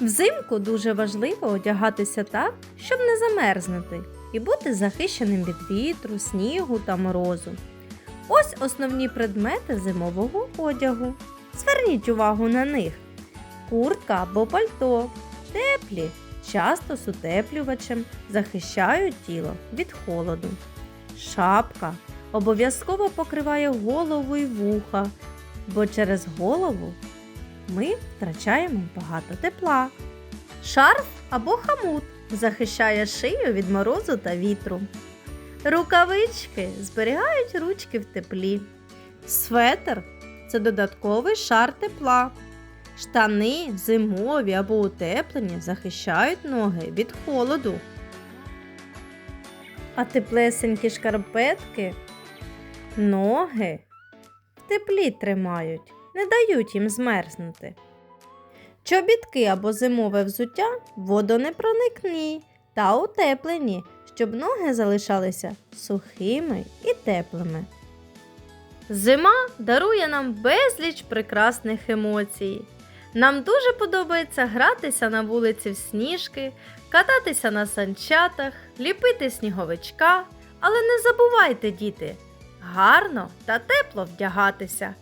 Взимку дуже важливо одягатися так, щоб не замерзнути і бути захищеним від вітру, снігу та морозу. Ось основні предмети зимового одягу. Зверніть увагу на них: куртка або пальто, теплі, часто з утеплювачем, захищають тіло від холоду. Шапка обов'язково покриває голову і вуха, бо через голову ми втрачаємо багато тепла. Шарф або хамут захищає шию від морозу та вітру. Рукавички зберігають ручки в теплі. Светр це додатковий шар тепла. Штани зимові або утеплені захищають ноги від холоду. А теплесенькі шкарпетки ноги в теплі тримають, не дають їм змерзнути. Чобітки або зимове взуття водонепроникні та утеплені, щоб ноги залишалися сухими і теплими. Зима дарує нам безліч прекрасних емоцій. Нам дуже подобається гратися на вулиці в сніжки, кататися на санчатах, ліпити сніговичка. Але не забувайте, діти, гарно та тепло вдягатися.